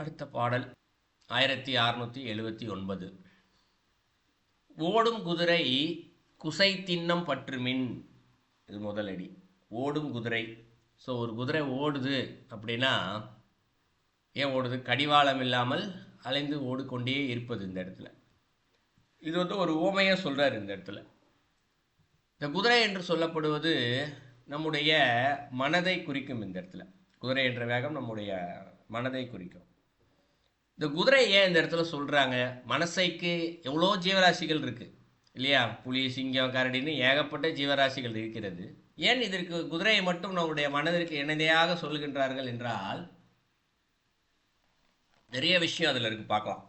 அடுத்த பாடல் ஆயிரத்தி அறுநூற்றி எழுபத்தி ஒன்பது. ஓடும் குதிரை குசை தின்னம் பற்றுமின். இது முதலடி ஓடும் குதிரை. ஸோ ஒரு குதிரை ஓடுது அப்படின்னா ஏன் ஓடுது? கடிவாளம் இல்லாமல் அலைந்து ஓடிக்கொண்டே இருப்பது இந்த இடத்துல. இது வந்து ஒரு ஓமையாக சொல்கிறார் இந்த இடத்துல. இந்த குதிரை என்று சொல்லப்படுவது நம்முடைய மனதை குறிக்கும் இந்த இடத்துல. குதிரை என்ற வேகம் நம்முடைய மனதை குறிக்கும். இந்த குதிரை ஏன் இந்த இடத்துல சொல்கிறாங்க மனசைக்கு எவ்வளோ ஜீவராசிகள் இருக்குது இல்லையா? புலி சிங்கம் கரடின்னு ஏகப்பட்ட ஜீவராசிகள் இருக்கிறது. ஏன் இதற்கு குதிரையை மட்டும் நம்முடைய மனதிற்கு இணையாக சொல்கின்றார்கள் என்றால் நிறைய விஷயம் அதில் இருக்குது பார்க்கலாம்.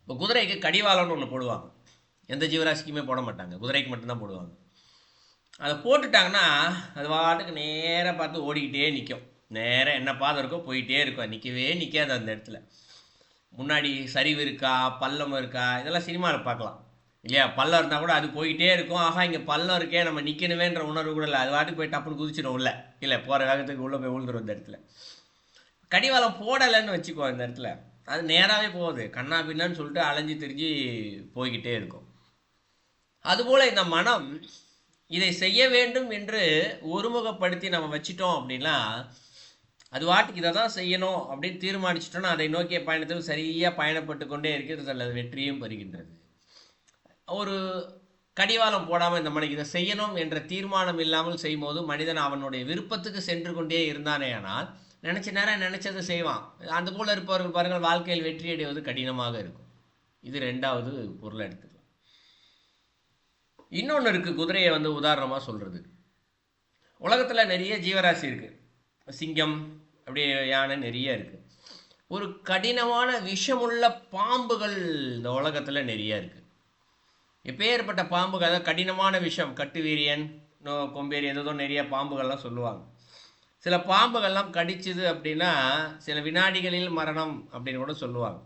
இப்போ குதிரைக்கு கடிவாளம்னு ஒன்று போடுவாங்க. எந்த ஜீவராசிக்குமே போட மாட்டாங்க. குதிரைக்கு மட்டும்தான் போடுவாங்க. அதை போட்டுட்டாங்கன்னா அது பாட்டுக்கு நேராக பார்த்து ஓடிக்கிட்டே நிற்கும் நேராக என்ன பாதம் இருக்கோ போயிட்டே இருக்கும். நிற்கவே நிற்காது அந்த இடத்துல. முன்னாடி சரிவு இருக்கா பள்ளம் இருக்கா இதெல்லாம் சினிமாவில் பார்க்கலாம். இல்லையா? பள்ளம் இருந்தால் கூட அது போயிட்டே இருக்கும். ஆஹா இங்கே பள்ளம் இருக்கே நம்ம நிற்கணுமேன்ற உணர்வு கூட இல்லை. அது பாட்டுக்கு போய் டப்புன்னு குதிச்சிடும் உள்ள. இல்லை போகிற வேகத்துக்கு உள்ளே போய் விழுந்துரும் இந்த இடத்துல. கடிவாளம் போடலைன்னு வச்சுக்கோ இந்த இடத்துல. அது நேராகவே போகுது. கண்ணா பின்னான்னு சொல்லிட்டு அலைஞ்சு திரிஞ்சு போய்கிட்டே இருக்கும். அதுபோல் இந்த மனம் இதை செய்ய வேண்டும் என்று ஒருமுகப்படுத்தி நம்ம வச்சிட்டோம் அப்படின்னா அது வாட்டுக்கு இதை தான் செய்யணும் அப்படின்னு தீர்மானிச்சிட்டோன்னா அதை நோக்கிய பயணத்தில் சரியாக பயணப்பட்டு கொண்டே இருக்கிறது அல்லது வெற்றியும் பெறுகின்றது. ஒரு கடிவாளம் போடாமல் இந்த மனைக்கு இதை செய்யணும் என்ற தீர்மானம் இல்லாமல் செய்யும்போது மனிதன் அவனுடைய விருப்பத்துக்கு சென்று கொண்டே இருந்தானே ஆனால் நினச்ச நேரம் நினச்சதை செய்வான். அந்த போல் இருப்பவர்கள் பாருங்கள் வாழ்க்கையில் வெற்றி அடைவது கடினமாக இருக்கும். இது ரெண்டாவது பொருளை எடுத்துக்கலாம். இன்னொன்று இருக்குது குதிரையை வந்து உதாரணமாக சொல்கிறது உலகத்தில் நிறைய ஜீவராசி இருக்குது சிங்கம் அப்படியே யானை நிறைய இருக்குது ஒரு கடினமான விஷமுள்ள பாம்புகள் இந்த உலகத்தில் நிறைய இருக்குது எப்பேற்பட்ட பாம்புகள் அதாவது கடினமான விஷம் கட்டுவீரியன் கொம்பேரி ஏதோ நிறைய பாம்புகள்லாம் சொல்லுவாங்க. சில பாம்புகள்லாம் கடிச்சுது அப்படின்னா சில வினாடிகளில் மரணம் அப்படின்னு கூட சொல்லுவாங்க.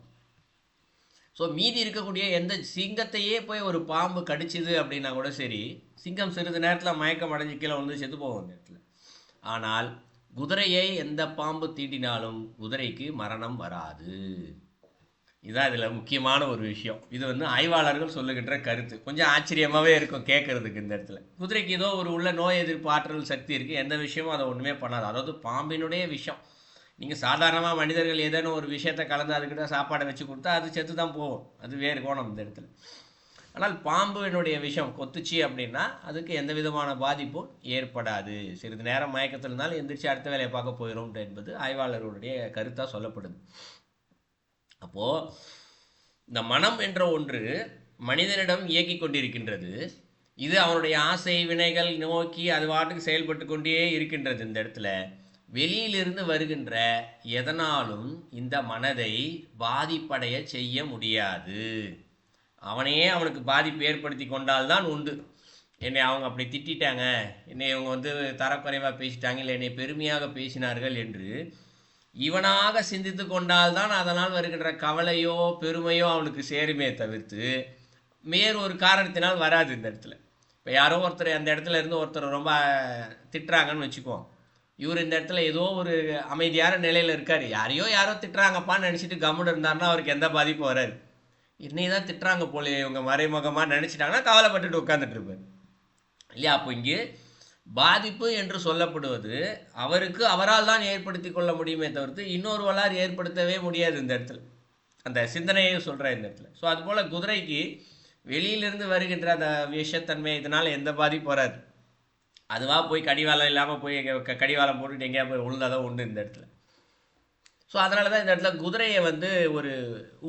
ஸோ மீதி இருக்கக்கூடிய எந்த சிங்கத்தையே போய் ஒரு பாம்பு கடிச்சுது அப்படின்னா கூட சரி சிங்கம் சிறிது நேரத்தில் மயக்கம் அடைஞ்சு கீழே வந்து செத்து போகும் அந்த இடத்துல. ஆனால் குதிரையை எந்த பாம்பு தீண்டினாலும் குதிரைக்கு மரணம் வராது. இதுதான் இதில் முக்கியமான ஒரு விஷயம். இது வந்து ஆய்வாளர்கள் சொல்லுகின்ற கருத்து. கொஞ்சம் ஆச்சரியமாகவே இருக்கும் கேட்குறதுக்கு இந்த இடத்துல. குதிரைக்கு ஏதோ ஒரு உள்ள நோய் எதிர்ப்பு ஆற்றல் சக்தி இருக்குது எந்த விஷயமும் அதை ஒன்றுமே பண்ணாது. அதாவது பாம்பினுடைய விஷயம் நீங்கள் சாதாரணமாக மனிதர்கள் ஏதேனும் ஒரு விஷயத்தை கலந்து அதுக்கிட்ட சாப்பாடை வச்சு கொடுத்தா அது செத்து தான் போகும். அது வேறு கோணம் இந்த இடத்துல. ஆனால் பாம்புனுடைய விஷம் கொத்துச்சு அப்படின்னா அதுக்கு எந்த விதமான பாதிப்பும் ஏற்படாது. சிறிது நேரம் மயக்கத்தில் இருந்தாலும் எந்திரிச்சு அடுத்த வேலையை பார்க்க போயிடும் என்பது ஆய்வாளர்களுடைய கருத்தாக சொல்லப்படுது. அப்போது இந்த மனம் என்ற ஒன்று மனிதனிடம் இயக்கி கொண்டிருக்கின்றது. இது அவனுடைய ஆசை வினைகள் நோக்கி அது பாட்டுக்கு செயல்பட்டு கொண்டே இருக்கின்றது இந்த இடத்துல. வெளியிலிருந்து வருகின்ற எதனாலும் இந்த மனதை பாதிப்படைய செய்ய முடியாது. அவனையே அவனுக்கு பாதிப்பு ஏற்படுத்தி கொண்டால்தான் உண்டு. என்னை அவங்க அப்படி திட்டிட்டாங்க. என்னை இவங்க வந்து தரக்குறைவாக பேசிட்டாங்க. இல்லை என்னை பெருமையாக பேசினார்கள் என்று இவனாக சிந்தித்து கொண்டால்தான் அதனால் வருகின்ற கவலையோ பெருமையோ அவனுக்கு சேருமே தவிர்த்து வேறு ஒரு காரணத்தினால் வராது இந்த இடத்துல. இப்போ யாரோ ஒருத்தர் அந்த இடத்துல இருந்து ஒருத்தர் ரொம்ப திட்டுறாங்கன்னு வச்சுக்குவோம். இவர் இந்த இடத்துல ஏதோ ஒரு அமைதியான நிலையில் இருக்கார். யாரையோ யாரோ திட்டுறாங்கப்பான்னு நினச்சிட்டு கம்முன்னு இருந்தாருன்னா அவருக்கு எந்த பாதிப்பும் வராது. என்னை தான் திட்டுறாங்க போலே இவங்க மறைமுகமாக நினச்சிட்டாங்கன்னா கவலைப்பட்டுட்டு உட்காந்துட்டு இருப்பார். இல்லையா? அப்போ இங்கே பாதிப்பு என்று சொல்லப்படுவது அவருக்கு அவரால் தான் ஏற்படுத்தி கொள்ள முடியுமே தவிர்த்து இன்னொருவரால் ஏற்படுத்தவே முடியாது இந்த இடத்துல. அந்த சிந்தனையை சொல்கிறேன் இந்த இடத்துல. ஸோ அதுபோல் குதிரைக்கு வெளியிலிருந்து வருகின்ற அந்த விஷத்தன்மை இதனால் எந்த பாதிப்பு வராது. அதுவாக போய் கடிவாளம் இல்லாமல் போய் கடிவாளம் போட்டுட்டு எங்கேயா போய் விழுந்தாதான் உண்டு இந்த இடத்துல. ஸோ அதனால தான் இந்த இடத்துல குதிரையை வந்து ஒரு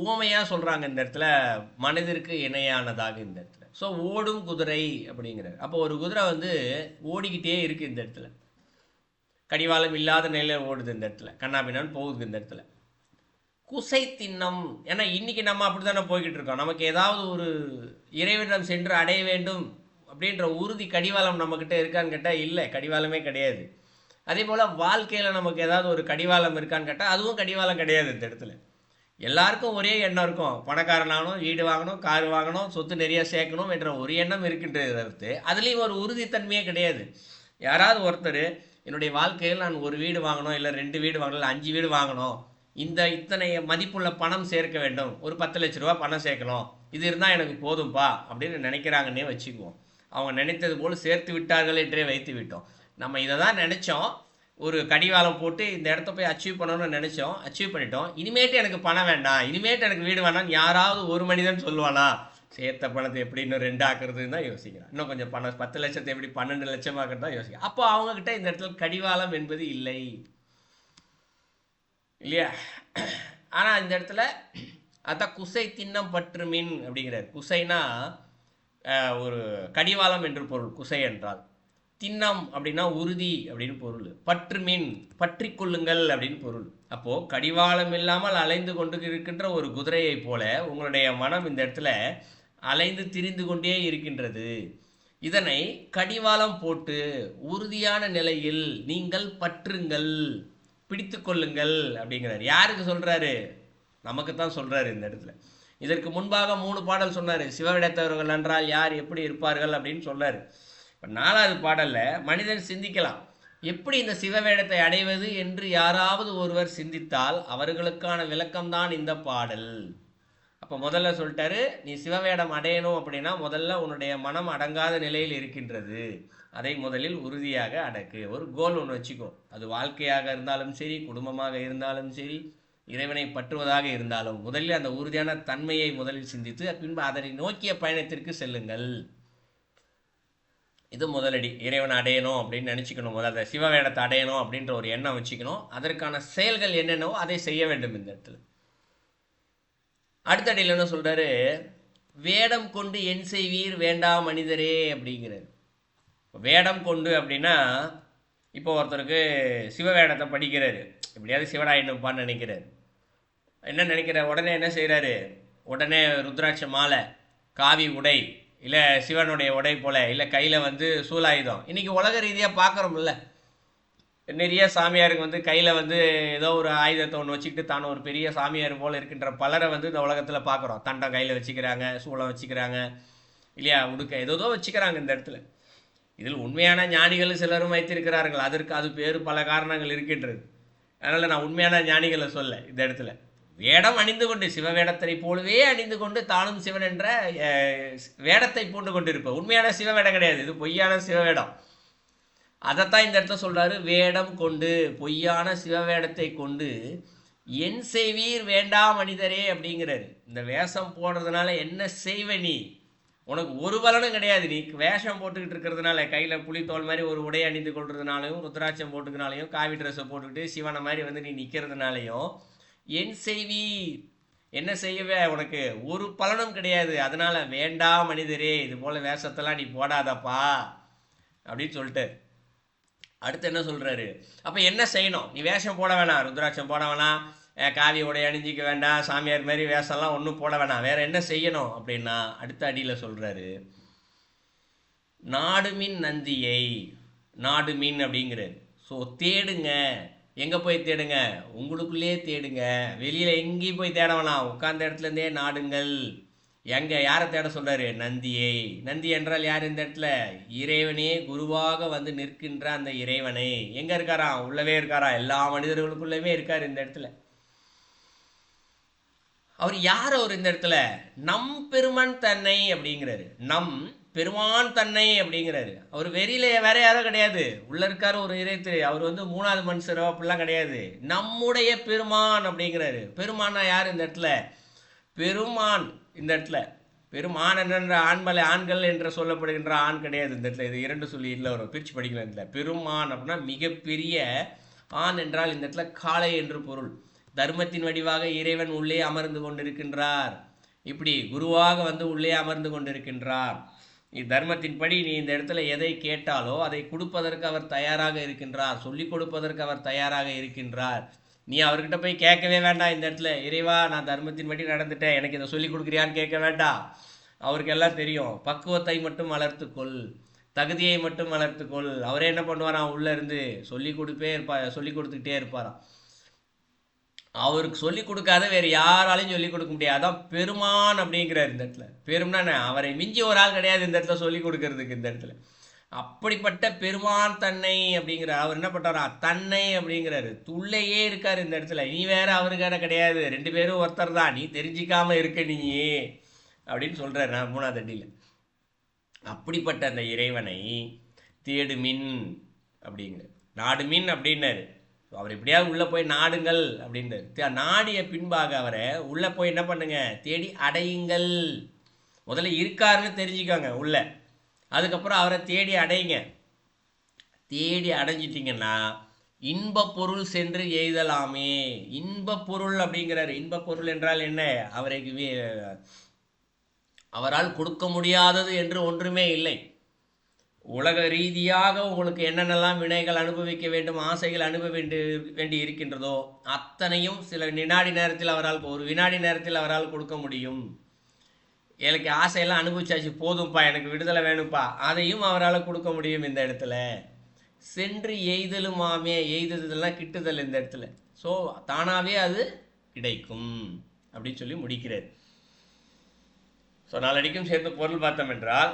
உவமையாக சொல்கிறாங்க இந்த இடத்துல மனதிற்கு இணையானதாக இந்த இடத்துல. ஸோ ஓடும் குதிரை அப்படிங்கிறார். அப்போ ஒரு குதிரை வந்து ஓடிக்கிட்டே இருக்குது இந்த இடத்துல. கடிவாளம் இல்லாத நிலையில் ஓடுது இந்த இடத்துல. கண்ணாபின்னான்னு போகுது இந்த இடத்துல. குசை தின்னம் ஏன்னா இன்றைக்கி நம்ம அப்படி தானே போய்கிட்டு இருக்கோம். நமக்கு ஏதாவது ஒரு இறைவனிடம் சென்று அடைய வேண்டும் அப்படின்ற உறுதி கடிவாளம் நம்மக்கிட்ட இருக்கான்னு கேட்டால் இல்லை கடிவாளமே கிடையாது. அதே போல் வாழ்க்கையில் நமக்கு ஏதாவது ஒரு கடிவாளம் இருக்கான்னு கேட்டால் அதுவும் கடிவாளம் கிடையாது இந்த இடத்துல. எல்லாருக்கும் ஒரே எண்ணம் இருக்கும். பணக்காரனாகணும் வீடு வாங்கணும் கார் வாங்கணும் சொத்து நிறைய சேர்க்கணும் என்ற ஒரு எண்ணம் இருக்கின்றது தவிர்த்து அதுலேயும் ஒரு உறுதித்தன்மையே கிடையாது. யாராவது ஒருத்தர் என்னுடைய வாழ்க்கையில் நான் ஒரு வீடு வாங்கணும் இல்லை ரெண்டு வீடு வாங்கணும் இல்லை அஞ்சு வீடு வாங்கணும். இந்த இத்தனை மதிப்புள்ள பணம் சேர்க்க வேண்டும். ஒரு பத்து லட்ச ரூபா பணம் சேர்க்கணும். இது இருந்தால் எனக்கு போதும்பா அப்படின்னு நினைக்கிறாங்கன்னே வச்சுக்குவோம். அவங்க நினைத்தது போல் சேர்த்து விட்டார்கள் என்றே வைத்து விட்டோம். நம்ம இதை தான் நினச்சோம். ஒரு கடிவாளம் போட்டு இந்த இடத்த போய் அச்சீவ் பண்ணணும்னு நினச்சோம். அச்சீவ் பண்ணிட்டோம். இனிமேட்டு எனக்கு பணம் வேண்டாம். இனிமேட்டு எனக்கு வீடு வேண்டாம்னு யாராவது ஒரு மனிதன் சொல்லுவானா? சேர்த்த பணத்தை எப்படி இன்னும் ரெண்டு ஆக்குறதுன்னு தான் யோசிக்கிறான். இன்னும் கொஞ்சம் பணம் பத்து லட்சத்தை எப்படி பன்னெண்டு லட்சம் ஆக்குறது தான் யோசிக்கிறேன். அப்போ அவங்கக்கிட்ட இந்த இடத்துல கடிவாளம் என்பது இல்லை. இல்லையா? ஆனால் இந்த இடத்துல அதான் குசை தின்னம் பற்று மின் அப்படிங்கிறார் குசைனா ஒரு கடிவாளம் என்று பொருள். குசை என்றால். திண்ணம் அப்படின்னா உறுதி அப்படின்னு பொருள். பற்று மீன் பற்றி கொள்ளுங்கள் அப்படின்னு பொருள். அப்போ கடிவாளம் இல்லாமல் அலைந்து கொண்டு இருக்கின்ற ஒரு குதிரையைப் போல உங்களுடைய மனம் இந்த இடத்துல அலைந்து திரிந்து கொண்டே இருக்கின்றது. இதனை கடிவாளம் போட்டு உறுதியான நிலையில் நீங்கள் பற்றுங்கள் பிடித்து கொள்ளுங்கள் அப்படிங்கிறார். யாருக்கு சொல்றாரு? நமக்கு தான் சொல்றாரு இந்த இடத்துல. இதற்கு முன்பாக மூணு பாடல் சொன்னார். சிவவிடத்தவர்கள் என்றால் யார் எப்படி இருப்பார்கள் அப்படின்னு சொன்னார். இப்போ நாலாவது பாடலில் மனிதன் சிந்திக்கலாம். எப்படி இந்த சிவவேடத்தை அடைவது என்று யாராவது ஒருவர் சிந்தித்தால் அவர்களுக்கான விளக்கம்தான் இந்த பாடல். அப்போ முதல்ல சொல்லிட்டாரு நீ சிவவேடம் அடையணும் அப்படின்னா முதல்ல உன்னுடைய மனம் அடங்காத நிலையில் இருக்கின்றது. அதை முதலில் உறுதியாக அடக்கு. ஒரு கோல் ஒன்று வச்சுக்கோ. அது வாழ்க்கையாக இருந்தாலும் சரி குடும்பமாக இருந்தாலும் சரி இறைவனை பற்றுவதாக இருந்தாலும். முதலில் அந்த உறுதியான தன்மையை முதலில் சிந்தித்து பின்பு அதனை நோக்கிய பயணத்திற்கு செல்லுங்கள். இது முதலடி. இறைவன் அடையணும் அப்படின்னு நினச்சிக்கணும். முதல்ல சிவவேடத்தை அடையணும் அப்படின்ற ஒரு எண்ணம் வச்சுக்கணும். அதற்கான செயல்கள் என்னென்னவோ அதை செய்ய வேண்டும் இந்த இடத்துல. அடுத்த அடியில் என்ன சொல்கிறாரு வேடம் கொண்டு என் செய்வீர் வேண்டாம் மனிதரே அப்படிங்கிறார். வேடம் கொண்டு அப்படின்னா இப்போ ஒருத்தருக்கு சிவவேடத்தை படிக்கிறாரு. எப்படியாவது சிவனாயிடணும்ப்பான்னு நினைக்கிறாரு. என்ன நினைக்கிறார்? உடனே என்ன செய்கிறாரு உடனே ருத்ராட்ச மாலை காவி உடை இல்லை சிவனுடைய உடை போல இல்லை கையில் வந்து சூலாயுதம். இன்னைக்கு உலக ரீதியாக பார்க்குறோம்ல நிறைய சாமியாருக்கு வந்து கையில் வந்து ஏதோ ஒரு ஆயுதத்தை ஒன்று வச்சுக்கிட்டு தான் ஒரு பெரிய சாமியார் போல் இருக்கின்ற பலரை வந்து இந்த உலகத்தில் பார்க்குறோம் தண்டம் கையில் வச்சுக்கிறாங்க சூளம் வச்சுக்கிறாங்க இல்லையா உடுக்க ஏதோ வச்சுக்கிறாங்க இந்த இடத்துல. இதில் உண்மையான ஞானிகள் சிலரும் வைத்திருக்கிறார்கள். அதற்கு அது பேர் பல காரணங்கள் இருக்கின்றது. அதனால் நான் உண்மையான ஞானிகளை சொல்ல இந்த இடத்துல. வேடம் அணிந்து கொண்டு சிவவேடத்தை போலவே அணிந்து கொண்டு தானும் சிவன் என்ற வேடத்தை பூண்டு கொண்டிருப்ப. உண்மையான உண்மையான சிவவேடம் கிடையாது. இது பொய்யான சிவவேடம். அதைத்தான் இந்த இடத்துல சொல்றாரு வேடம் கொண்டு பொய்யான சிவவேடத்தை கொண்டு என் செய்வீர் வேண்டாம் மனிதரே அப்படிங்கிறாரு. இந்த வேஷம் போடுறதுனால என்ன செய்வ நீ? உனக்கு ஒரு பலனும் கிடையாது. நீ வேஷம் போட்டுக்கிட்டு இருக்கிறதுனால கையில் புலித்தோல் மாதிரி ஒரு உடை அணிந்து கொள்றதுனாலையும் ருத்ராட்சம் போட்டுக்கிறனாலையும் காவி ட்ரெஸ்ஸை போட்டுக்கிட்டு சிவனை மாதிரி வந்து நீ நிற்கிறதுனாலையும் என் செய்வீர் என்ன செய்யவே உனக்கு ஒரு பலனும் கிடையாது. அதனால வேண்டாம் மனிதரே இது போல வேஷத்தெல்லாம் நீ போடாதப்பா. அப்படின்னு சொல்லிட்டு. அடுத்து என்ன சொல்கிறாரு அப்போ என்ன செய்யணும்? நீ வேஷம் போட வேணாம். ருத்ராட்சம் போட வேணாம். காவி உடைய அணிஞ்சிக்க வேண்டாம். சாமியார் மாதிரி வேஷம்லாம் ஒன்றும் போட வேணாம். வேறு என்ன செய்யணும்? அப்படின்னா அடுத்த அடியில் சொல்கிறாரு நாடு மீன் நந்தியை. நாடு மீன் ஸோ தேடுங்க. எங்கே போய் தேடுங்க? உங்களுக்குள்ளேயே தேடுங்க. வெளியில் எங்கேயும் போய் தேட வேணாம். உட்கார்ந்த இடத்துல இருந்தே நாடுங்கள். எங்கே யாரை தேட சொல்றாரு? நந்தியை. நந்தி என்றால் யார் இந்த இடத்துல? இறைவனே குருவாக வந்து நிற்கின்ற அந்த இறைவனை. எங்கே இருக்காராம் உள்ளவே இருக்காராம் எல்லா மனிதர்களுக்குள்ளவே இருக்கார் இந்த இடத்துல. அவர் யார் அவர் இந்த இடத்துல? நம் பெருமன் தன்னை அப்படிங்கிறாரு. நம் பெருமான் தன்னை அப்படிங்கிறாரு. அவர் வெறியில வேற யாரும் கிடையாது. உள்ள இருக்காரு ஒரு இறைத்து. அவர் வந்து மூணாவது மனுஷரோ அப்படிலாம் கிடையாது. நம்முடைய பெருமான் அப்படிங்கிறாரு. பெருமானா யார் இந்த இடத்துல? பெருமான் இந்த இடத்துல. பெருமான் என்ற ஆண்மலை ஆண்கள் என்று சொல்லப்படுகின்ற ஆண் கிடையாது இந்த இடத்துல. இது இரண்டு சொல்லி இல்லை வரும் பிரித்து படிக்கலாம் இதில் பெருமான் அப்படின்னா மிகப்பெரிய ஆண் என்றால் இந்த இடத்துல காளை என்று பொருள். தர்மத்தின் வடிவாக இறைவன் உள்ளே அமர்ந்து கொண்டிருக்கின்றார். இப்படி குருவாக வந்து உள்ளே அமர்ந்து கொண்டிருக்கின்றார். நீ தர்மத்தின்படி நீ இந்த இடத்துல எதை கேட்டாலோ அதை கொடுப்பதற்கு அவர் தயாராக இருக்கின்றார். சொல்லிக் கொடுப்பதற்கு அவர் தயாராக இருக்கின்றார். நீ அவர்கிட்ட போய் கேட்கவே வேண்டாம் இந்த இடத்துல. இறைவா நான் தர்மத்தின்படி நடந்துட்டேன். எனக்கு இதை சொல்லிக் கொடுக்குறியான்னு கேட்க வேண்டாம். அவருக்கு எல்லாம் தெரியும். பக்குவத்தை மட்டும் வளர்த்துக்கொள் தகுதியை மட்டும் வளர்த்துக்கொள் அவரே என்ன பண்ணுவாராம்? உள்ளே இருந்து சொல்லி கொடுப்பே இருப்பா சொல்லி கொடுத்துக்கிட்டே இருப்பாராம். அவருக்கு சொல்லி கொடுக்காத வேறு யாராலையும் சொல்லி கொடுக்க முடியாது. அதான் பெருமான் அப்படிங்கிறார் இந்த இடத்துல. பெரும்னா அவரை மிஞ்சி ஒரு ஆள் கிடையாது இந்த இடத்துல சொல்லி கொடுக்கறதுக்கு இந்த இடத்துல. அப்படிப்பட்ட பெருமான் தன்னை அப்படிங்கிற அவர் என்ன பண்ணுறாரா தன்னை அப்படிங்கிறாரு. துள்ளையே இருக்கார் இந்த இடத்துல. நீ வேற அவருக்கான கிடையாது. ரெண்டு பேரும் ஒருத்தர் தான். நீ தெரிஞ்சிக்காம இருக்க நீ அப்படின்னு சொல்கிறார் நான் மூணாவது அடியில். அப்படிப்பட்ட அந்த இறைவனை தேடு மின் அப்படிங்கிற நாடு மின் அப்படின்னாரு. அவர் எப்படியாவது உள்ளே போய் நாடுங்கள் அப்படின்ட்டு. நாடிய பின்பாக அவரை உள்ளே போய் என்ன பண்ணுங்க? தேடி அடையுங்கள். முதல்ல இருக்காருன்னு தெரிஞ்சுக்கோங்க உள்ள. அதுக்கப்புறம் அவரை தேடி அடையுங்க தேடி அடைஞ்சிட்டிங்கன்னா இன்ப பொருள் சென்று எய்தலாமே. இன்ப பொருள் அப்படிங்கிறார். இன்ப பொருள் என்றால் என்ன? அவரைக்கு அவரால் கொடுக்க முடியாதது என்று ஒன்றுமே இல்லை. உலக ரீதியாக உங்களுக்கு என்னென்னலாம் வினைகள் அனுபவிக்க வேண்டும் ஆசைகள் அனுபவ வேண்டி வேண்டி இருக்கின்றதோ அத்தனையும் சில வினாடி நேரத்தில் அவரால் ஒரு வினாடி நேரத்தில் அவரால் கொடுக்க முடியும். எனக்கு ஆசையெல்லாம் அனுபவிச்சாச்சு போதும்ப்பா எனக்கு விடுதலை வேணும்ப்பா அதையும் அவரால் கொடுக்க முடியும் இந்த இடத்துல. சென்று எய்தலுமாமே எய்ததெல்லாம் கிட்டுதல் இந்த இடத்துல. ஸோ தானாகவே அது கிடைக்கும் அப்படின்னு சொல்லி முடிக்கிறார். ஸோ நாளடிக்கும் சேர்ந்து பொருள் பார்த்தோம் என்றால்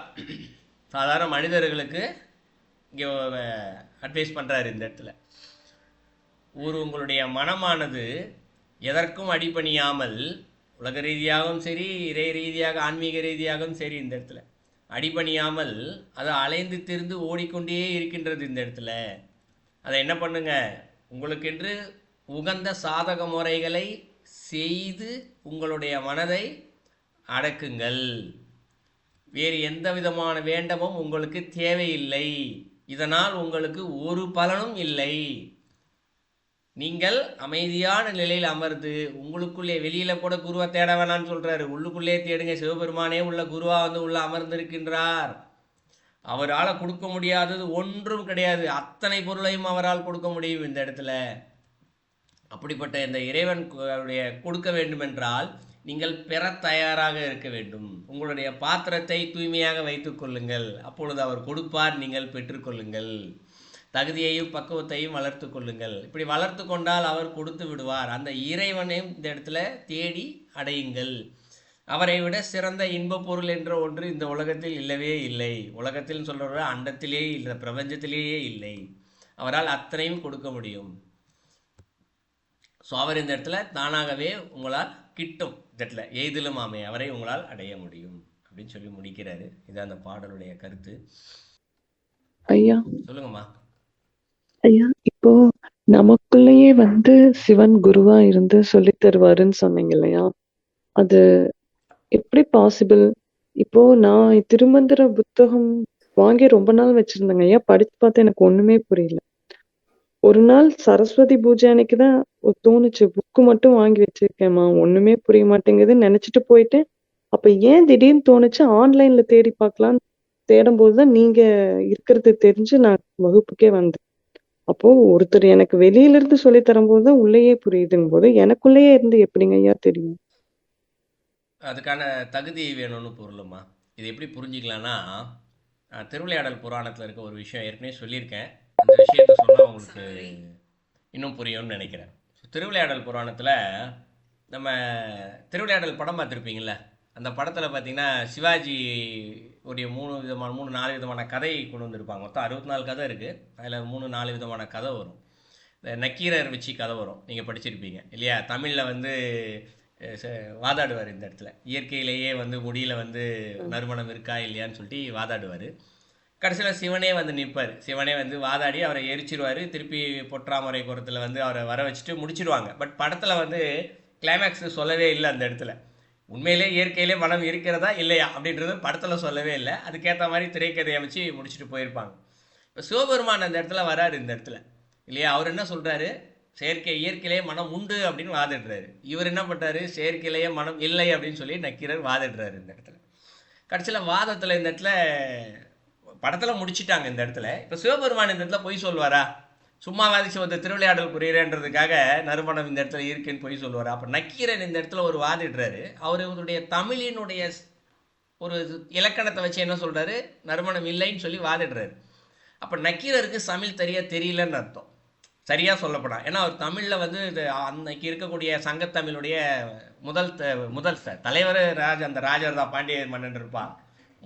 சாதாரண மனிதர்களுக்கு இங்கே அட்வைஸ் பண்ணுறாரு இந்த இடத்துல. ஒரு உங்களுடைய மனமானது எதற்கும் அடிபணியாமல் உலக ரீதியாகவும் சரி இறை ரீதியாக ஆன்மீக ரீதியாகவும் சரி இந்த இடத்துல. அடிபணியாமல் அது அலைந்து திரிந்து ஓடிக்கொண்டே இருக்கின்றது இந்த இடத்துல. அதை என்ன பண்ணுங்க? உங்களுக்கென்று உகந்த சாதக முறைகளை செய்து உங்களுடைய மனதை அடக்குங்கள். வேறு எந்த விதமான வேண்டமும் உங்களுக்கு தேவையில்லை. இதனால் உங்களுக்கு ஒரு பலனும் இல்லை. நீங்கள் அமைதியான நிலையில் அமர்ந்து உங்களுக்குள்ளே வெளியில் கூட குருவை தேட வேணாம்னு சொல்கிறாரு உள்ளுக்குள்ளே தேடுங்க சிவபெருமானே உள்ள குருவா வந்து உள்ளே அமர்ந்திருக்கின்றார். அவரால் கொடுக்க முடியாதது ஒன்றும் கிடையாது. அத்தனை பொருளையும் அவரால் கொடுக்க முடியும் இந்த இடத்துல. அப்படிப்பட்ட இந்த இறைவன் கொடுக்க வேண்டுமென்றால் நீங்கள் பெற தயாராக இருக்க வேண்டும். உங்களுடைய பாத்திரத்தை தூய்மையாக வைத்துக் கொள்ளுங்கள். அப்பொழுது அவர் கொடுப்பார் நீங்கள் பெற்றுக்கொள்ளுங்கள் தகுதியையும் பக்குவத்தையும் வளர்த்து கொள்ளுங்கள். இப்படி வளர்த்து கொண்டால் அவர் கொடுத்து விடுவார். அந்த இறைவனையும் இந்த இடத்துல தேடி அடையுங்கள். அவரை விட சிறந்த இன்பப் பொருள் என்ற ஒன்று இந்த உலகத்தில் இல்லவே இல்லை. உலகத்தில் சொல்கிற அண்டத்திலே இல்லை பிரபஞ்சத்திலேயே இல்லை. அவரால் அத்தனையும் கொடுக்க முடியும். ஸோ அவர் இந்த இடத்துல தானாகவே உங்களால் கிட்டும். இடத்துல எய்திலும் ஆமை அவரை உங்களால் அடைய முடியும் அப்படின்னு சொல்லி முடிக்கிறாரு. இது அந்த பாடலுடைய கருத்து. ஐயா. சொல்லுங்கம்மா. ஐயா இப்போ நமக்குள்ளேயே வந்து சிவன் குருவா இருந்து சொல்லித் தருவாருன்னு சொன்னீங்க இல்லையா? அது எப்படி பாசிபிள் இப்போ நான் திருமந்திர புத்தகம் வாங்கி ரொம்ப நாள் வச்சிருந்தேங்க ஐயா. படிச்சு பார்த்து எனக்கு ஒண்ணுமே புரியல. ஒரு நாள் சரஸ்வதி பூஜை அன்னைக்கு தான் தோணுச்சு. புக்கு மட்டும் வாங்கி வச்சிருக்கேம்மா ஒண்ணுமே புரிய மாட்டேங்குதுன்னு நினைச்சிட்டு போயிட்டு அப்ப ஏன் திடீர்னு தோணுச்சு? ஆன்லைன்ல தேடி பார்க்கலாம்னு தேடும்போது தான் நீங்க இருக்கிறது தெரிஞ்சு நான் வகுப்புக்கே வந்தேன். அப்போ ஒருத்தர் எனக்கு வெளியில இருந்து சொல்லி தரும்போது தான் உள்ளேயே புரியுதுங்கும் போது எனக்குள்ளேயே இருந்து எப்படிங்க ஐயா தெரியும்? அதுக்கான தகுதி வேணும்னு பொருளுமா இது எப்படி புரிஞ்சுக்கலாம்னா அஹ், திருவிளையாடல் புராணத்தில் இருக்க ஒரு விஷயம் ஏற்கனவே சொல்லியிருக்கேன். அந்த விஷயத்தை சொன்னால் உங்களுக்கு இன்னும் புரியும்னு நினைக்கிறேன். திருவிளையாடல் புராணத்தில் நம்ம திருவிளையாடல் படம் பார்த்துருப்பீங்கள்ல அந்த படத்தில் பார்த்தீங்கன்னா சிவாஜி உடைய மூணு விதமான மூணு நாலு விதமான கதை கொண்டு வந்திருப்பாங்க. மொத்தம் அறுபத்தி நாலு கதை இருக்குது அதில் மூணு நாலு விதமான கதை வரும். இந்த நக்கீரர் வச்சு கதை வரும். நீங்கள் படிச்சிருப்பீங்க இல்லையா? தமிழில் வந்து வாதாடுவார் இந்த இடத்துல. இயற்கையிலேயே வந்து முடியில வந்து நறுமணம் இருக்கா இல்லையான்னு சொல்லிட்டு வாதாடுவார். கடைசியில் சிவனே வந்து நிற்பார் சிவனே வந்து வாதாடி அவரை எரிச்சிருவார். திருப்பி பொற்றாமரை குரத்தில் வந்து அவரை வர வச்சுட்டு முடிச்சிருவாங்க பட் படத்தில் வந்து கிளைமேக்ஸ் சொல்லவே இல்லை அந்த இடத்துல. உண்மையிலே இயற்கையிலே மனம் இருக்கிறதா இல்லையா அப்படின்றது படத்தில் சொல்லவே இல்லை. அதுக்கேற்ற மாதிரி திரைக்கதை அமைச்சு முடிச்சுட்டு போயிருப்பாங்க. இப்போ சிவபெருமான் அந்த இடத்துல வராரு இந்த இடத்துல. இல்லையா? அவர் என்ன சொல்கிறாரு செயற்கை இயற்கையிலேயே மனம் உண்டு அப்படின்னு வாதிடுறாரு. இவர் என்ன பண்ணுறாரு செயற்கையிலேயே மனம் இல்லை அப்படின்னு சொல்லி நக்கீரர் வாதிடுறாரு இந்த இடத்துல. கடைசியில் வாதத்தில் இந்த இடத்துல படத்தில் முடிச்சிட்டாங்க இந்த இடத்துல. இப்போ சிவபெருமான் இந்த இடத்துல பொய் சொல்வாரா? சும்மா வாதி சிவத்தை திருவிளையாடல் புரியுறேன்றதுக்காக நறுமணம் இந்த இடத்துல இருக்குன்னு பொய் சொல்லுவார் அப்போ நக்கீரன் இந்த இடத்துல ஒரு வாதிடுறாரு. அவர் இவருடைய தமிழினுடைய ஒரு இலக்கணத்தை வச்சு என்ன சொல்கிறாரு நறுமணம் இல்லைன்னு சொல்லி வாதிடுறாரு. அப்போ நக்கீரருக்கு தமிழ் தெரிய தெரியலன்னு அர்த்தம். சரியாக சொல்லப்படாது. ஏன்னா அவர் தமிழில் வந்து இது அன்னைக்கு இருக்கக்கூடிய சங்கத்தமிழுடைய முதல் த முதல் தலைவர் ராஜ அந்த ராஜர் தான் பாண்டிய மன்னன் இருப்பார்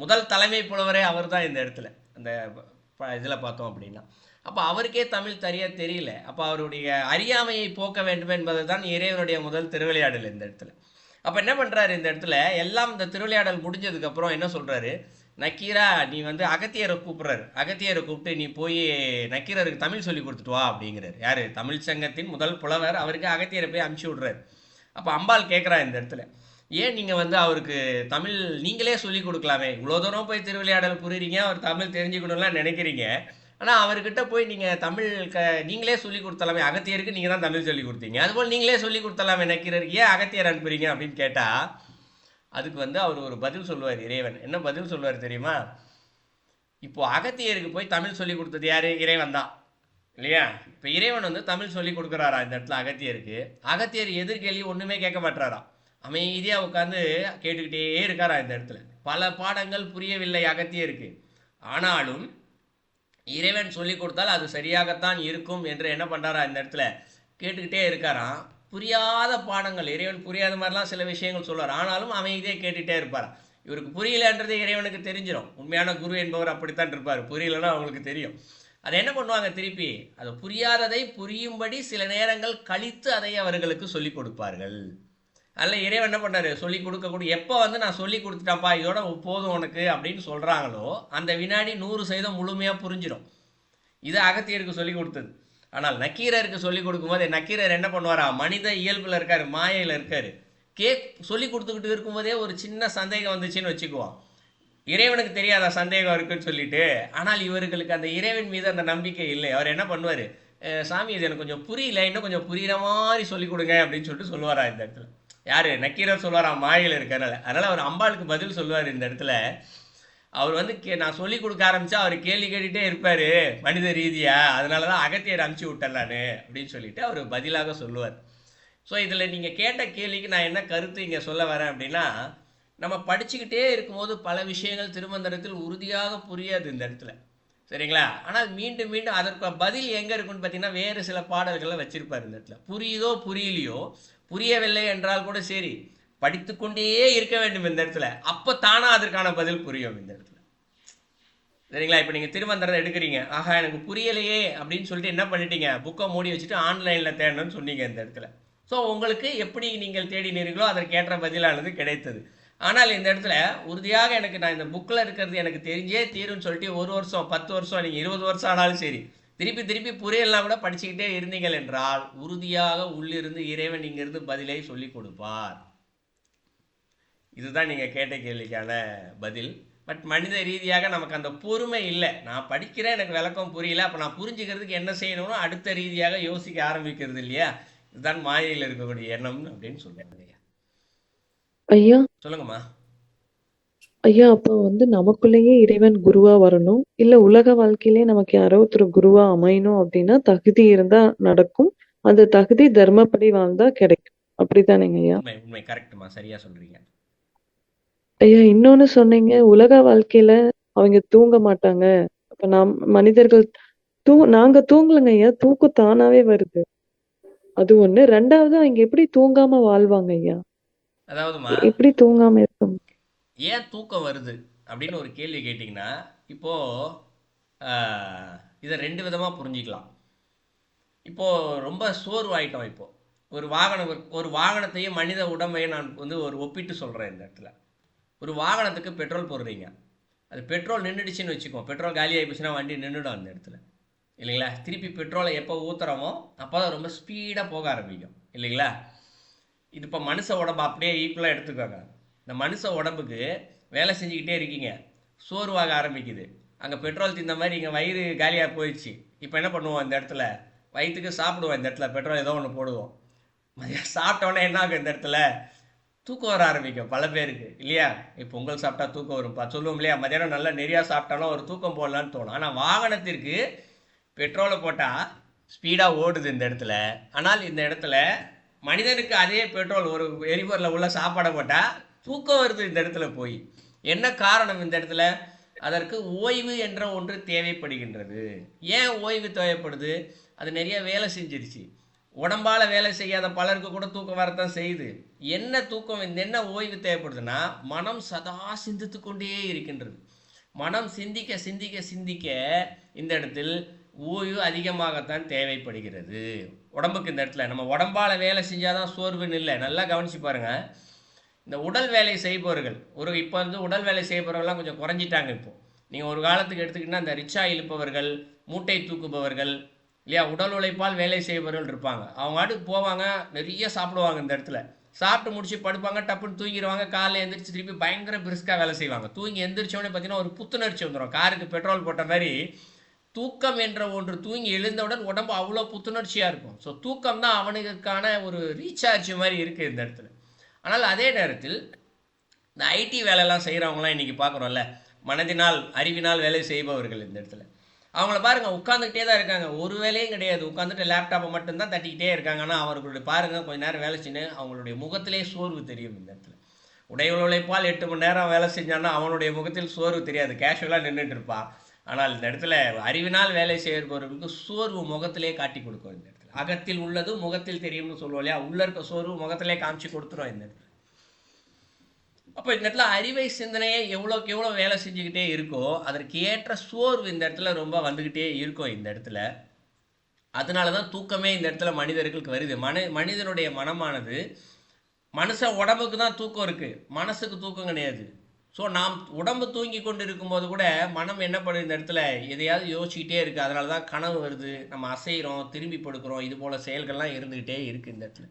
முதல் தலைமை புலவரே அவர் தான் இந்த இடத்துல அந்த இதில் பார்த்தோம் அப்படின்னா. அப்போ அவருக்கே தமிழ் சரியாக தெரியல. அப்போ அவருடைய அறியாமையை போக்க வேண்டும் என்பது தான் இறைவனுடைய முதல் திருவிளையாடல் இந்த இடத்துல. அப்போ என்ன பண்ணுறாரு இந்த இடத்துல? எல்லாம் இந்த திருவிளையாடல் முடிஞ்சதுக்கப்புறம் என்ன சொல்கிறாரு நக்கீரா நீ வந்து அகத்தியரை கூப்பிட்றாரு. அகத்தியரை கூப்பிட்டு நீ போய் நக்கீரருக்கு தமிழ் சொல்லி கொடுத்துட்டு வா அப்படிங்கிறாரு. யார்? தமிழ் சங்கத்தின் முதல் புலவர். அவருக்கு அகத்தியரை போய் அமுச்சு விட்றாரு. அப்போ அம்பாள் கேட்குறா இந்த இடத்துல. ஏன் நீங்கள் வந்து அவருக்கு தமிழ் நீங்களே சொல்லி கொடுக்கலாமே? இவ்வளோ தூரம் போய் திருவிளையாடல் புரியுறீங்க அவர் தமிழ் தெரிஞ்சுக்கணும்லாம் நினைக்கிறீங்க. ஆனால் அவர்கிட்ட போய் நீங்கள் தமிழ் க நீங்களே சொல்லி கொடுத்தலாமே. அகத்தியருக்கு நீங்கள் தான் தமிழ் சொல்லி கொடுத்தீங்க. அதுபோல் நீங்களே சொல்லி கொடுத்தலாமே நக்கீரருக்கு ஏன் அகத்தியர் அனுப்புறீங்க அப்படின்னு கேட்டால் அதுக்கு வந்து அவர் ஒரு பதில் சொல்லுவார் இறைவன். என்ன பதில் சொல்லுவார் தெரியுமா? இப்போது அகத்தியருக்கு போய் தமிழ் சொல்லி கொடுத்தது யார்? இறைவன் தான். இல்லையா? இப்போ இறைவன் வந்து தமிழ் சொல்லி கொடுக்குறாரா இந்த இடத்துல அகத்தியருக்கு? அகத்தியர் எதிர்கேள்வி ஒன்றுமே கேட்க மாட்டாராம் அமைதியாக உட்காந்து கேட்டுக்கிட்டே இருக்காரா இந்த இடத்துல. பல பாடங்கள் புரியவில்லை அகத்தியருக்கு ஆனாலும் இறைவன் சொல்லி கொடுத்தால் அது சரியாகத்தான் இருக்கும் என்று என்ன பண்ணுறாரா இந்த இடத்துல? கேட்டுக்கிட்டே இருக்காராம். புரியாத பாடங்கள் இறைவன் புரியாத மாதிரிலாம் சில விஷயங்கள் சொல்லுவார் ஆனாலும் அமைதியே கேட்டுகிட்டே இருப்பார். இவருக்கு புரியலன்றது இறைவனுக்கு தெரிஞ்சிடும் உண்மையான குரு என்பவர் அப்படித்தான் இருப்பார். புரியலன்னா அவங்களுக்கு தெரியும். அதை என்ன பண்ணுவாங்க திருப்பி? அது புரியாததை புரியும்படி சில நேரங்கள் கழித்து அதை அவர்களுக்கு சொல்லிக் கொடுப்பார்கள். அதில் இறைவன் என்ன பண்ணுறாரு சொல்லி கொடுக்கக்கூடிய எப்போ வந்து நான் சொல்லி கொடுத்துட்டப்பா இதோட போதும் உனக்கு அப்படின்னு சொல்கிறாங்களோ அந்த வினாடி நூறு சதவீதம் முழுமையாக புரிஞ்சிடும் இது அகத்தியருக்கு சொல்லி கொடுத்தது. ஆனால் நக்கீரருக்கு சொல்லி கொடுக்கும்போது நக்கீரர் என்ன பண்ணுவாரா? மனித இயல்பில் இருக்கார் மாயையில் இருக்கார். கேக் சொல்லி கொடுத்துக்கிட்டு இருக்கும்போதே ஒரு சின்ன சந்தேகம் வந்துச்சுன்னு வச்சுக்குவோம். இறைவனுக்கு தெரியாத சந்தேகம் இருக்குன்னு சொல்லிட்டு ஆனால் இவர்களுக்கு அந்த இறைவன் மீது அந்த நம்பிக்கை இல்லை. அவர் என்ன பண்ணுவார்? சாமி இது எனக்கு கொஞ்சம் புரியல. இன்னும் கொஞ்சம் புரியிற மாதிரி சொல்லி கொடுங்க அப்படின்னு சொல்லிட்டு சொல்லுவாரா இந்த இடத்துல. யார்? நக்கீரர் சொல்லுவாரா மாயில் இருக்கிறனால அதனால் அவர் அம்பாளுக்கு பதில் சொல்லுவார் இந்த இடத்துல. அவர் வந்து கே நான் சொல்லி கொடுக்க ஆரம்பித்தா அவர் கேள்வி கேட்டுகிட்டே இருப்பார் மனித ரீதியாக அதனால தான் அகத்தியர் அமுச்சு விட்டலான்னு அப்படின்னு சொல்லிட்டு அவர் பதிலாக சொல்லுவார். ஸோ இதில் நீங்கள் கேட்ட கேள்விக்கு நான் என்ன கருத்து இங்கே சொல்ல வரேன் அப்படின்னா நம்ம படிச்சுக்கிட்டே இருக்கும்போது பல விஷயங்கள் திருமந்திரத்தில் உறுதியாக புரியாது இந்த இடத்துல. சரிங்களா? ஆனால் மீண்டும் மீண்டும் அதற்கு பதில் எங்கே இருக்குன்னு பார்த்தீங்கன்னா வேறு சில பாடல்களை வச்சுருப்பார் இந்த இடத்துல. புரியுதோ புரியலையோ புரியவில்லை என்றால் கூட சரி. படித்துக்கொண்டே இருக்க வேண்டும் இந்த இடத்துல. அப்போ தானா அதற்கான பதில் புரியும் இந்த இடத்துல. சரிங்களா? இப்போ நீங்கள் திருமந்திரத்தை எடுக்கிறீங்க. ஆஹா எனக்கு புரியலையே அப்படின்னு சொல்லிட்டு என்ன பண்ணிட்டீங்க? புக்கை மூடி வச்சுட்டு ஆன்லைனில் தேடணும்னு சொன்னீங்க இந்த இடத்துல. ஸோ உங்களுக்கு எப்படி நீங்கள் தேடினீர்களோ அதற்கேற்ற பதிலானது கிடைத்தது. ஆனால் இந்த இடத்துல உறுதியாக எனக்கு நான் இந்த புக்கில் இருக்கிறது எனக்கு தெரிஞ்சே தீரும்னு சொல்லிட்டு ஒரு வருஷம் பத்து வருஷம் நீங்கள் இருபது வருஷம் ஆனாலும் சரி திருப்பி திருப்பி புரியலாம் கூட படிச்சுக்கிட்டே இருந்தீங்கள் என்றால் உறுதியாக உள்ளிருந்து இறைவன் இங்கிருந்து பதிலை சொல்லி கொடுப்பார். இதுதான் நீங்கள் கேட்ட கேள்விக்கான பதில். பட் மனித ரீதியாக நமக்கு அந்த பொறுமை இல்லை. நான் படிக்கிறேன் எனக்கு விளக்கம் புரியல. அப்போ நான் புரிஞ்சுக்கிறதுக்கு என்ன செய்யணும்னு அடுத்த ரீதியாக யோசிக்க ஆரம்பிக்கிறது இல்லையா? இதுதான் மாயையில் இருக்கக்கூடிய எண்ணம் அப்படின்னு சொல்லுவாங்க ஐயா ஐயா. சொல்லுங்கம்மா. ஐயா அப்ப வந்து நமக்குள்ளேயே இறைவன் குருவா வரணும். இல்ல உலக வாழ்க்கையிலே நமக்கு யாரோ ஒருத்தர் குருவா அமையணும் அப்படின்னா தகுதி இருந்தா நடக்கும். அந்த தகுதி தர்மப்படி வாழ்ந்தா கிடைக்கும். அப்படித்தானேங்க ஐயா? உண்மை சரியா சொல்றீங்க. ஐயா இன்னொன்னு சொன்னீங்க. உலக வாழ்க்கையில அவங்க தூங்க மாட்டாங்க. அப்ப நாம் மனிதர்கள் தூ நாங்க தூங்கலங்க ஐயா. தூக்கம் தானாவே வருது. அது ஒண்ணு. ரெண்டாவது அவங்க எப்படி தூங்காம வாழ்வாங்க ஐயா? அதாவதுமா? எப்படி தூங்காம இருக்கும் ஏன் தூக்கம் வருது அப்படின்னு ஒரு கேள்வி கேட்டிங்கன்னா இப்போது இதை ரெண்டு விதமாக புரிஞ்சிக்கலாம். இப்போது ரொம்ப சோர்வாயிட்டோம் இப்போது ஒரு வாகனம் ஒரு வாகனத்தையும் மனித உடம்பையும் நான் வந்து ஒரு ஒப்பிட்டு சொல்கிறேன் இந்த இடத்துல. ஒரு வாகனத்துக்கு பெட்ரோல் போடுறீங்க. அது பெட்ரோல் நின்றுடுச்சுன்னு வச்சுக்கோம் பெட்ரோல் காலி ஆகிப்போச்சுன்னா வண்டி நின்றுடும் அந்த இடத்துல. இல்லைங்களா? திருப்பி பெட்ரோலை எப்போ ஊற்றுறோமோ அப்போ தான் ரொம்ப ஸ்பீடாக போக ஆரம்பிக்கும். இல்லைங்களா? இது இப்போ மனுஷ உடம்பு அப்படியே ஈக்குவலாக எடுத்துக்கோங்க. இந்த மனுஷ உடம்புக்கு வேலை செஞ்சுக்கிட்டே இருக்கீங்க. சோர்வாக ஆரம்பிக்குது. அங்கே பெட்ரோல் திந்த மாதிரி இங்கே வயிறு காலியாக போயிடுச்சு. இப்போ என்ன பண்ணுவோம் இந்த இடத்துல? வயிற்றுக்கு சாப்பிடுவோம் இந்த இடத்துல. பெட்ரோல் ஏதோ ஒன்று போடுவோம். மதியம் சாப்பிட்டோன்னே என்ன ஆகும் இந்த இடத்துல? தூக்கம் வர ஆரம்பிக்கும் பல பேருக்கு. இல்லையா? இப்போ பொங்கல் சாப்பிட்டா தூக்கம் வரும்ப்பா சொல்லுவோம் இல்லையா? மதியானம் நல்லா நிறையா சாப்பிட்டாலும் ஒரு தூக்கம் போடலான்னு தோணும். ஆனால் வாகனத்திற்கு பெட்ரோலை போட்டால் ஸ்பீடாக ஓடுது இந்த இடத்துல. ஆனால் இந்த இடத்துல மனிதனுக்கு அதே பெட்ரோல் ஒரு எரிபொருளில் உள்ள சாப்பாடை போட்டால் தூக்கம் வருது இந்த இடத்துல போய். என்ன காரணம் இந்த இடத்துல? அதற்கு ஓய்வு என்ற ஒன்று தேவைப்படுகின்றது. ஏன் ஓய்வு தேவைப்படுது? அது நிறைய வேலை செஞ்சிருச்சு. உடம்பால் வேலை செய்யாத பலருக்கு கூட தூக்கம் வரத்தான் செய்யுது. என்ன தூக்கம் இந்த என்ன ஓய்வு தேவைப்படுதுன்னா மனம் சதா சிந்தித்து கொண்டே இருக்கின்றது. மனம் சிந்திக்க சிந்திக்க சிந்திக்க இந்த இடத்தில் ஓய்வு அதிகமாகத்தான் தேவைப்படுகிறது. உடம்புக்கு இந்த இடத்துல நம்ம உடம்பால் வேலை செஞ்சாதான் சோர்வுன்னு இல்லை. நல்லா கவனிச்சு பாருங்கள் இந்த உடல் வேலை செய்பவர்கள் ஒரு இப்போ வந்து உடல் வேலை செய்பவர்கள்லாம் கொஞ்சம் குறைஞ்சிட்டாங்க இப்போ. நீங்கள் ஒரு காலத்துக்கு எடுத்துக்கிட்டிங்கன்னா இந்த ரிச்சா இழுப்பவர்கள் மூட்டை தூக்குபவர்கள் இல்லையா? உடல் உழைப்பால் வேலை செய்பவர்கள் இருப்பாங்க. அவங்க ஆட்டுக்கு போவாங்க நிறைய சாப்பிடுவாங்க இந்த இடத்துல. சாப்பிட்டு முடிச்சு படுப்பாங்க டப்புன்னு தூங்கிடுவாங்க காலையில் எந்திரிச்சு திருப்பி பயங்கர பிரிஸ்காக வேலை செய்வாங்க. தூங்கி எந்திரிச்சோடனே பார்த்தீங்கன்னா ஒரு புத்துணர்ச்சி வந்துடும் காருக்கு பெட்ரோல் போட்ட மாதிரி தூக்கம் என்ற ஒன்று தூங்கி எழுந்தவுடன் உடம்பு அவ்வளோ புத்துணர்ச்சியாக இருக்கும். ஸோ தூக்கம் தான் அவனுக்கான ஒரு ரீசார்ஜ் மாதிரி இருக்குது இந்த இடத்துல. ஆனால் அதே நேரத்தில் இந்த ஐடி வேலையெல்லாம் செய்கிறவங்களாம் இன்றைக்கி பார்க்குறோம்ல மனதினால் அறிவினால் வேலை செய்பவர்கள் இந்த இடத்துல. அவங்கள பாருங்க உட்காந்துக்கிட்டே தான் இருக்காங்க. ஒரு வேலையும் கிடையாது. உட்காந்துட்டு லேப்டாப்பை மட்டும்தான் தட்டிக்கிட்டே இருக்காங்க. ஆனால் அவர்களுடைய பாருங்க கொஞ்ச நேரம் வேலை செஞ்சு அவங்களுடைய முகத்திலே சோர்வு தெரியும் இந்த இடத்துல. உடை உழைப்பால் எட்டு மணி நேரம் வேலை செஞ்சான்னா அவனுடைய முகத்தில் சோர்வு தெரியாது. கேஷுவலாக நின்றுட்டு இருப்பான் ஆனால் இந்த இடத்துல அறிவினால் வேலை செய்பவர்களுக்கு சோர்வு முகத்திலே காட்டி கொடுக்கும் இந்த அகத்தில் உள்ளது முகத்தில் தெரியும்னு சொல்லுவோம் இல்லையா? உள்ள இருக்க சோறு முகத்திலே காமிச்சு கொடுத்துரும் இந்த அப்போ இந்த இடத்துல அறிவை சிந்தனையை எவ்வளோக்கு எவ்வளோ வேலை செஞ்சுக்கிட்டே இருக்கோ அதற்கு ஏற்ற சோர்வு இந்த இடத்துல ரொம்ப வந்துக்கிட்டே இருக்கும் இந்த இடத்துல அதனால தான் தூக்கமே இந்த இடத்துல மனிதர்களுக்கு வருது. மன மனிதனுடைய மனமானது மனுஷ உடம்புக்கு தான் தூக்கம் இருக்குது மனசுக்கு தூக்கம் கிடையாது. ஸோ நாம் உடம்பு தூங்கி கொண்டு இருக்கும்போது கூட மனம் என்ன பண்ணுது? இந்த இடத்துல எதையாவது யோசிச்சுக்கிட்டே இருக்குது அதனால தான் கனவு வருது. நம்ம அசைகிறோம் திரும்பி படுக்கிறோம். இது போல் செயல்கள்லாம் இருந்துக்கிட்டே இருக்குது இந்த இடத்துல.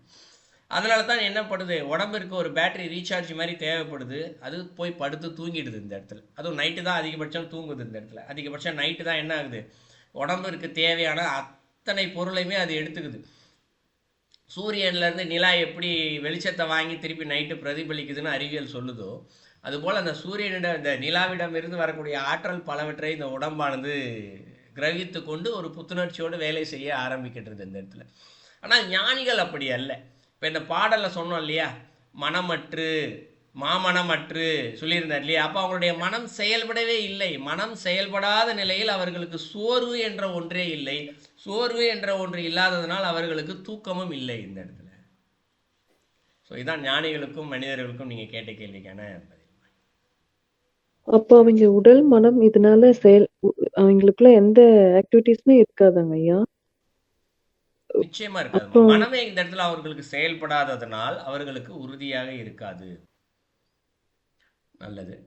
அதனால தான் என்ன பண்ணுது உடம்பிற்கு ஒரு பேட்டரி ரீசார்ஜ் மாதிரி தேவைப்படுது. அது போய் படுத்து தூங்கிடுது இந்த இடத்துல. அதுவும் நைட்டு தான் அதிகபட்சம் தூங்குது இந்த இடத்துல. அதிகபட்சம் நைட்டு தான் என்ன ஆகுது? உடம்பிற்கு தேவையான அத்தனை பொருளையுமே அது எடுத்துக்குது. சூரியன்லேருந்து நிலா எப்படி வெளிச்சத்தை வாங்கி திருப்பி நைட்டு பிரதிபலிக்குதுன்னு அறிவியல் சொல்லுதோ அதுபோல் அந்த சூரியனிடம் இந்த நிலாவிடம் இருந்து வரக்கூடிய ஆற்றல் பலவற்றை இந்த உடம்பானது கிரகித்து கொண்டு ஒரு புத்துணர்ச்சியோடு வேலை செய்ய ஆரம்பிக்கின்றது இந்த இடத்துல. ஆனால் ஞானிகள் அப்படி அல்ல. இப்போ இந்த பாடலில் சொன்னோம் இல்லையா? மனமற்று மாமனமற்று சொல்லியிருந்தார் இல்லையா? அப்போ அவங்களுடைய மனம் செயல்படவே இல்லை. மனம் செயல்படாத நிலையில் அவர்களுக்கு சோர்வு என்ற ஒன்றே இல்லை. சோர்வு என்ற ஒன்று இல்லாததனால் அவர்களுக்கு தூக்கமும் இல்லை இந்த இடத்துல. ஸோ இதுதான் ஞானிகளுக்கும் மனிதர்களுக்கும் நீங்கள் கேட்ட கேள்விக்கான அப்போ அவங்க உடல் மனம் இதனால செயல் அவங்களுக்குள்ள எந்த ஆக்டிவிட்டிஸுமே இருக்காதாங்க ஐயா. நிச்சயமா இருக்காது. அப்போ- மனமே இந்த இடத்துல அவர்களுக்கு செயல்படாததனால் அவர்களுக்கு உறுதியாக இருக்காது. நல்லது.